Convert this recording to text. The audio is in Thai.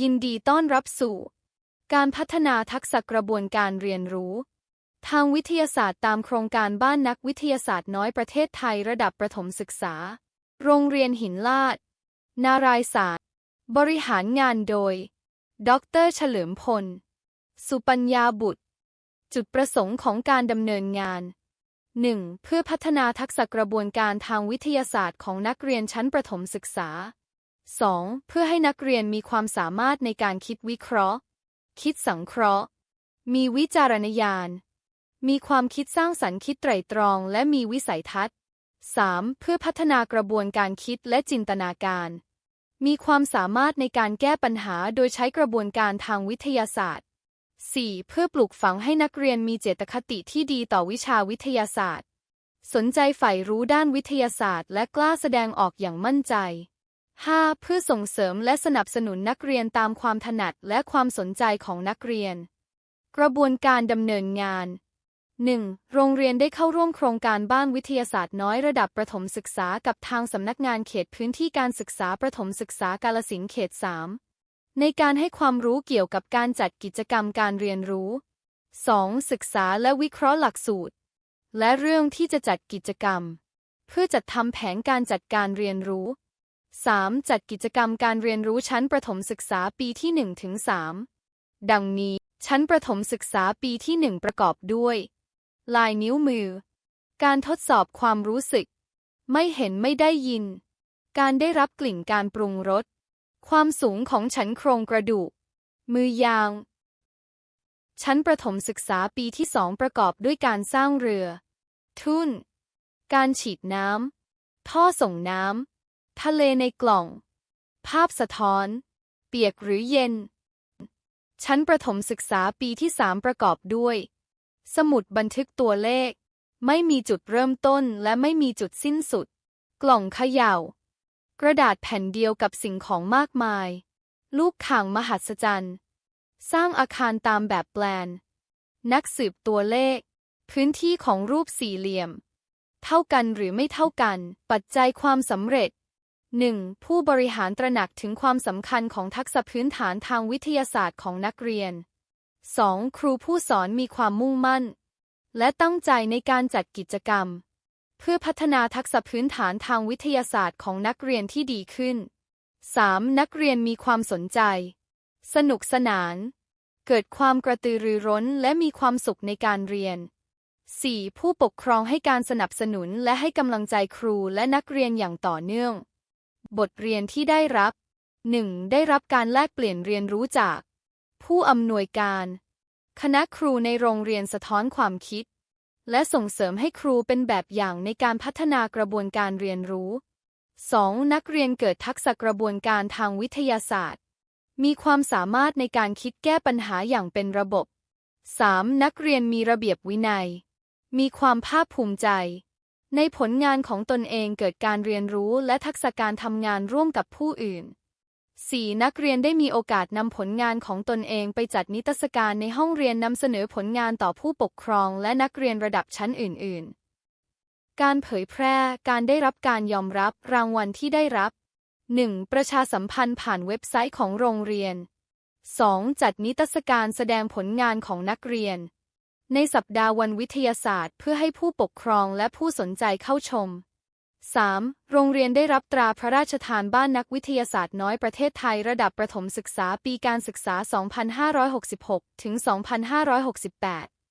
ยินดีต้อนรับสู่ การพัฒนาทักษะกระบวนการเรียนรู้ ทางวิทยาศาสตร์ตามโครงการบ้านนักวิทยาศาสตร์น้อยประเทศไทยระดับประถมศึกษา โรงเรียนหินลาด นารายศาสตร์ บริหารงานโดย ดรเฉลิมพล สุปัญญาบุตร จุดประสงค์ของการดำเนินงาน 1. เพื่อพัฒนาทักษะกระบวนการทางวิทยาศาสตร์ของนักเรียนชั้นประถมศึกษา 2. เพื่อให้นักเรียนมีความสามารถในการคิดวิเคราะห์ คิดสังเคราะห์ มีวิจารณญาณ มีความคิดสร้างสรรค์คิดไตร่ตรอง และมีวิสัยทัศน์ 3. เพื่อพัฒนากระบวนการคิดและจินตนาการ มีความสามารถในการแก้ปัญหาโดยใช้กระบวนการทางวิทยาศาสตร์ 4. เพื่อปลูกฝังให้นักเรียนมีเจตคติที่ดีต่อวิชาวิทยาศาสตร์ สนใจใฝ่รู้ด้านวิทยาศาสตร์ และกล้าแสดงออกอย่างมั่นใจ 5. เพื่อส่งเสริมและสนับสนุนนักเรียนตามความถนัดและความสนใจของนักเรียน กระบวนการดำเนินงาน 1. โรงเรียนได้เข้าร่วมโครงการบ้านวิทยาศาสตร์น้อยระดับประถมศึกษากับทางสำนักงานเขตพื้นที่การศึกษาประถมศึกษากาลสินธุ์เขต 3 ในการให้ความรู้เกี่ยวกับการจัดกิจกรรมการเรียนรู้ 2. ศึกษาและวิเคราะห์หลักสูตร และเรื่องที่จะจัดกิจกรรม เพื่อจัดทำแผนการจัดการเรียนรู้ 3. จัดกิจกรรมการเรียนรู้ชั้นประถมศึกษาปีที่1ถึง3ดังนี้ ชั้นประถมศึกษาปีที่ 1 ประกอบด้วย ลายนิ้วมือ การทดสอบความรู้สึก ไม่เห็นไม่ได้ยิน การได้รับกลิ่นการปรุงรส ความสูงของชั้นโครงกระดูก มือยาง ชั้นประถมศึกษาปีที่สองประกอบด้วยการสร้างเรือ ทุ่น การฉีดน้ำ ท่อส่งน้ำ ทะเลในกล่อง ภาพสะท้อน เปียกหรือเย็น ชั้นประถมศึกษาปีที่สามประกอบด้วย สมุดบันทึกตัวเลข ไม่มีจุดเริ่มต้นและไม่มีจุดสิ้นสุด กล่องเขย่า กระดาษแผ่นเดียวกับสิ่งของมากมาย ลูกข่างมหัศจรรย์ สร้างอาคารตามแบบแปลน นักสืบตัวเลข พื้นที่ของรูปสี่เหลี่ยมเท่ากันหรือไม่เท่ากัน ปัจจัยความสำเร็จ 1. ผู้บริหารตระหนักถึงความสำคัญของทักษะพื้นฐานทางวิทยาศาสตร์ของนักเรียน 2. ครูผู้สอนมีความมุ่งมั่น และตั้งใจในการจัดกิจกรรม เพื่อพัฒนาทักษะพื้นฐานทางวิทยาศาสตร์ของนักเรียนที่ดีขึ้น 3. นักเรียนมีความสนใจ สนุกสนาน เกิดความกระตือรือร้นและมีความสุขในการเรียน 4. ผู้ปกครองให้การสนับสนุนและให้กำลังใจครูและนักเรียนอย่างต่อเนื่อง บทเรียนที่ได้รับ 1. ได้รับการแลกเปลี่ยนเรียนรู้จาก ผู้อำนวยการ คณะครูในโรงเรียนสะท้อนความคิด และส่งเสริมให้ครูเป็นแบบอย่างในการพัฒนากระบวนการเรียนรู้ 2. นักเรียนเกิดทักษะกระบวนการทางวิทยาศาสตร์ มีความสามารถในการคิดแก้ปัญหาอย่างเป็นระบบ 3. นักเรียนมีระเบียบวินัย มีความภาคภูมิใจ ในผลงานของตนเองเกิดการเรียนรู้และทักษะการทำงานร่วมกับผู้อื่น 4. นักเรียนได้มีโอกาสนำผลงานของตนเองไปจัดนิทรรศการในห้องเรียนนำเสนอผลงานต่อผู้ปกครองและนักเรียนระดับชั้นอื่น ๆ การเผยแพร่ การได้รับการยอมรับรางวัลที่ได้รับ 1. ประชาสัมพันธ์ผ่านเว็บไซต์ของโรงเรียน 2. จัดนิทรรศการแสดงผลงานของนักเรียน ในสัปดาห์วันวิทยาศาสตร์ เพื่อให้ผู้ปกครองและผู้สนใจเข้าชม 3. โรงเรียนได้รับตราพระราชทานบ้านนักวิทยาศาสตร์น้อยประเทศไทยระดับประถมศึกษาปีการศึกษา 2566 ถึง 2568